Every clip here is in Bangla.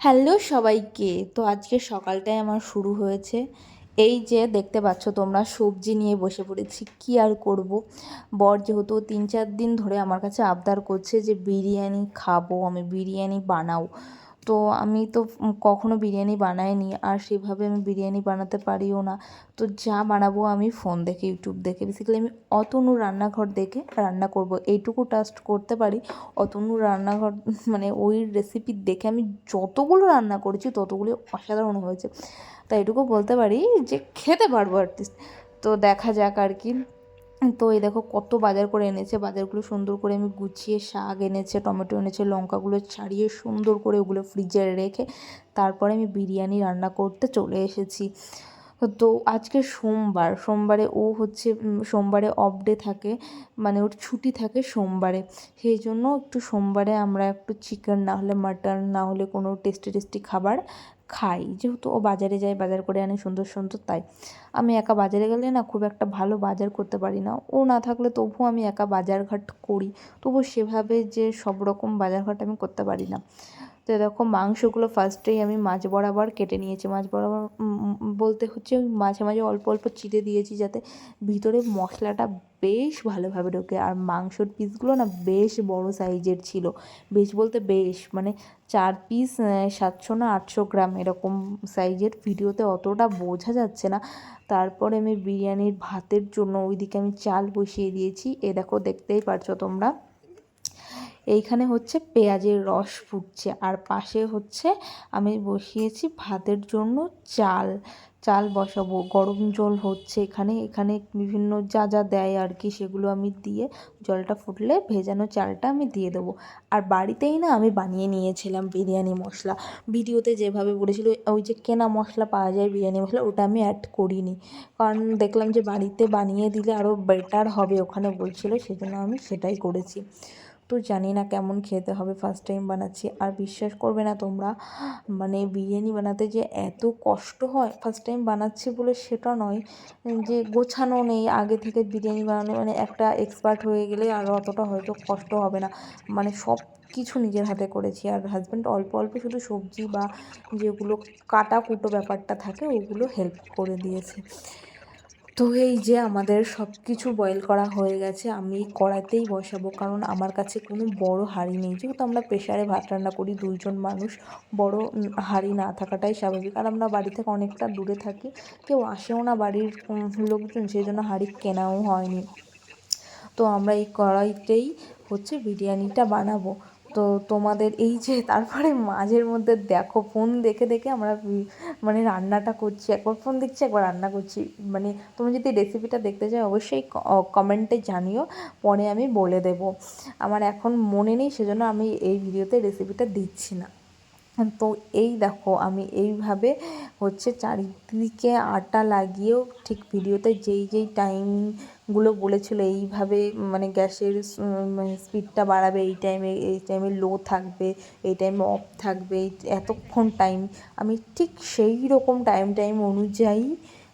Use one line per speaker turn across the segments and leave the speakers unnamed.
হ্যালো সবাইকে। তো আজকে সকালটাই আমার শুরু হয়েছে। এই যে দেখতে পাচ্ছ তোমরা সবজি নিয়ে বসে পড়েছি, কি আর করব? বর যেহেতু তিন চার দিন ধরে আমার কাছে আবদার করছে যে বিরিয়ানি খাব, আমি বিরিয়ানি বানাও তো আমি তো কখনো বিরিয়ানি বানাইনি আর সেভাবে আমি বিরিয়ানি বানাতে পারিও না। তো যা বানাবো আমি ফোন দেখে ইউটিউব দেখে। বেসিক্যালি আমি অতনু রান্নাঘর দেখে রান্না করব। এইটুকু টাস্ট করতে পারি। অতনু রান্নাঘর মানে ওই রেসিপি দেখে আমি যতগুলো রান্না করেছি ততগুলো অসাধারণ হয়েছে। তাই এটুকু বলতে পারি যে খেতে পারব অ্যাটলিস্ট তো দেখা যাক আর কি। তো এই দেখো কত বাজার করে এনেছে। বাজারগুলো সুন্দর করে আমি গুছিয়ে শাক এনেছে, টমেটো এনেছে, লঙ্কাগুলো ছাড়িয়ে সুন্দর করে ওগুলো ফ্রিজে রেখে তারপরে আমি বিরিয়ানি রান্না করতে চলে এসেছি। তো আজকে সোমবার, সোমবারে ও হচ্ছে সোমবারে অফ ডে থাকে মানে ওর ছুটি থাকে সোমবারে। সেই জন্য একটু সোমবারে আমরা একটু চিকেন না হলে মাটন না হলে কোনো টেস্টি টেস্টি খাবার খাই। যেহেতু ও বাজারে যায়, বাজার করে আনে সুন্দর সুন্দর, তাই। আমি একা বাজারে গেলে না খুব একটা ভালো বাজার করতে পারি না। ও না থাকলে তবুও আমি একা বাজারঘাট করি। তবু সেভাবে যে সব রকম বাজারঘাট আমি করতে পারি না। তো দেখো মাংসগুলো ফার্স্টেই আমি মাছ বরাবর কেটে নিয়েছি। মাছ বরাবর বলতে হচ্ছে মাঝে মাঝে অল্প অল্প চিড়ে দিয়েছি যাতে ভিতরে মশলাটা বেশ ভালোভাবে ঢোকে। আর মাংসর পিসগুলো না বেশ বড় সাইজের ছিল। বেশ বলতে বেশ মানে চার পিস সাতশো না আটশো গ্রাম এরকম সাইজের ভিডিওতে অতটা বোঝা যাচ্ছে না। তারপরে আমি বিরিয়ানির ভাতের জন্য ওইদিকে আমি চাল বসিয়ে দিয়েছি। এ দেখো দেখতেই পারছ তোমরা। এইখানে হচ্ছে পেঁয়াজের রস ফুটছে আর পাশে হচ্ছে আমি বসিয়েছি ভাতের জন্য চাল। চাল বসাবো, গরম জল হচ্ছে এখানে। এখানে বিভিন্ন যা যা দেয় আর কি সেগুলো আমি দিয়ে জলটা ফুটলে ভেজানো চালটা আমি দিয়ে দেবো। আর বাড়িতেই না আমি বানিয়ে নিয়েছিলাম বিরিয়ানি মশলা। ভিডিওতে যেভাবে বলেছিল, ওই যে কেনা মশলা পাওয়া যায় বিরিয়ানি মশলা, ওটা আমি অ্যাড করিনি। কারণ দেখলাম যে বাড়িতে বানিয়ে দিলে আরও বেটার হবে ওখানে বলছিল, সেজন্য আমি সেটাই করেছি। তো জানি না কেমন খেতে হবে ফার্স্ট টাইম বানাচ্ছি। আর বিশ্বাস করবে না তোমরা মানে বিরিয়ানি বানাতে যে এত কষ্ট হয় ফার্স্ট টাইম বানাচ্ছি বলে সেটা নয়। যে গোছানো নেই, আগে থেকে বিরিয়ানি বানানো মানে একটা এক্সপার্ট হয়ে গেলে আর অতটা হয়তো কষ্ট হবে না। মানে সব কিছু নিজের হাতে করেছি। আর হাজব্যান্ড অল্প অল্প শুধু সবজি বা যেগুলো কাটা কুটো ব্যাপারটা থাকে, ওগুলো হেল্প করে দিয়েছে। তো এই যে আমাদের সব কিছু বয়েল করা হয়ে গেছে, আমি কড়াইতেই বসাবো। কারণ আমার কাছে কোনো বড় হাঁড়ি নেই। যেহেতু আমরা প্রেশারে ভাত রান্না করি, দুইজন মানুষ, বড় হাঁড়ি না থাকাটাই স্বাভাবিক। আর আমরা বাড়ি থেকে অনেকটা দূরে থাকি, কেউ আসেও না বাড়ির লোকজন, সেই জন্য হাঁড়ি কেনাও হয়নি। তো আমরা এই কড়াইতেই হচ্ছে বিরিয়ানিটা বানাবো। তো তোমাদের এই যে তারপরে মাঝের মধ্যে দেখো ফোন দেখে দেখে আমরা মানে রান্নাটা করছি, একবার ফোন দেখছি, একবার রান্না করছি। মানে তুমি যদি রেসিপিটা দেখতে চাও অবশ্যই কমেন্টে জানিও, পরে আমি বলে দেব। আমার এখন মনে নেই, সেজন্য আমি এই ভিডিওতে রেসিপিটা দিচ্ছি না। তো এই দেখো, আমি এইভাবে হচ্ছে চারিদিকে আটা লাগিয়েও ঠিক ভিডিওতে যেই যেই টাইমগুলো বলেছিলো, এইভাবে মানে গ্যাসের স্পিডটা বাড়াবে, এই টাইমে এই টাইমে লো থাকবে, এই টাইমে অফ থাকবে এতক্ষণ টাইম আমি ঠিক সেই রকম টাইম টাইম অনুযায়ী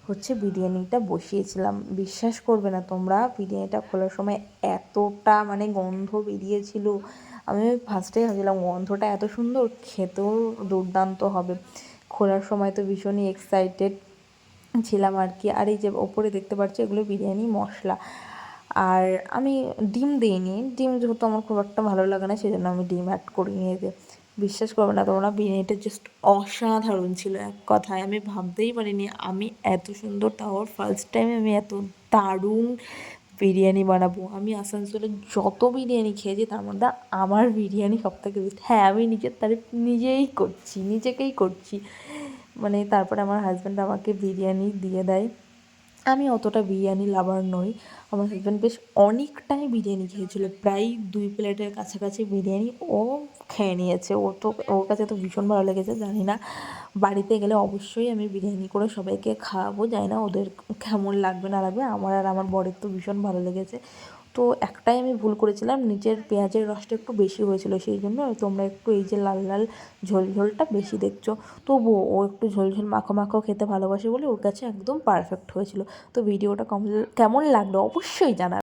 হচ্ছে বিরিয়ানিটা বসিয়েছিলাম। বিশ্বাস করবে না তোমরা, বিরিয়ানিটা খোলার সময় এতটা মানে গন্ধ বেরিয়েছিল। আমি ফার্স্টেই ভাবছিলাম, গন্ধটা এত সুন্দর, খেতেও দুর্দান্ত হবে। খোলার সময় তো ভীষণই এক্সাইটেড ছিলাম আর কি। আর এই যে ওপরে দেখতে পাচ্ছি, এগুলো বিরিয়ানি, মশলা। আর আমি ডিম দিইনি। ডিম যেহেতু আমার খুব একটা ভালো লাগে না সেই জন্য আমি ডিম অ্যাড করিনি এতে। বিশ্বাস করবে না তোমরা, বিরিয়ানিটা জাস্ট অসাধারণ ছিল এক কথায়। আমি ভাবতেই পারিনি, আমি এত সুন্দর তাও ফার্স্ট টাইম আমি এত দারুণ বিরিয়ানি বানাবো। আমি আসানসোলে যত বিরিয়ানি খেয়েছি, তার মধ্যে আমার বিরিয়ানি সব থেকে বেস্ট হ্যাঁ আমি নিজের তারিফ নিজেই করছি, নিজেকেই করছি। মানে তারপরে আমার হাজব্যান্ড আমাকে বিরিয়ানি দিয়ে দেয়। আমি অতটা বিরিয়ানি লাভার নই। আমার হাজব্যান্ড বেশ অনেকটাই বিরিয়ানি খেয়েছিলো। প্রায় দুই প্লেটের কাছাকাছি বিরিয়ানি ও খেয়ে নিয়েছে। ও তো, ওর কাছে তো ভীষণ ভালো লেগেছে, জানি না। বাড়িতে গেলে অবশ্যই আমি বিরিয়ানি করে সবাইকে খাওয়াবো। জানি না ওদের কেমন লাগবে না লাগবে। আমার আর আমার বরের তো ভীষণ ভালো লেগেছে। তো একটাই আমি ভুল করেছিলাম নিচের পেঁয়াজের রসটা একটু বেশি হয়েছিল, সেই জন্য তোমরা একটু এই যে লাল লাল ঝোল ঝোলটা বেশি দেখছ। তবুও ও একটু ঝোল ঝোল মাখো মাখো খেতে ভালোবাসে বলে ওর কাছে একদম পারফেক্ট হয়েছিল। তো ভিডিওটা কম কেমন লাগল অবশ্যই জানা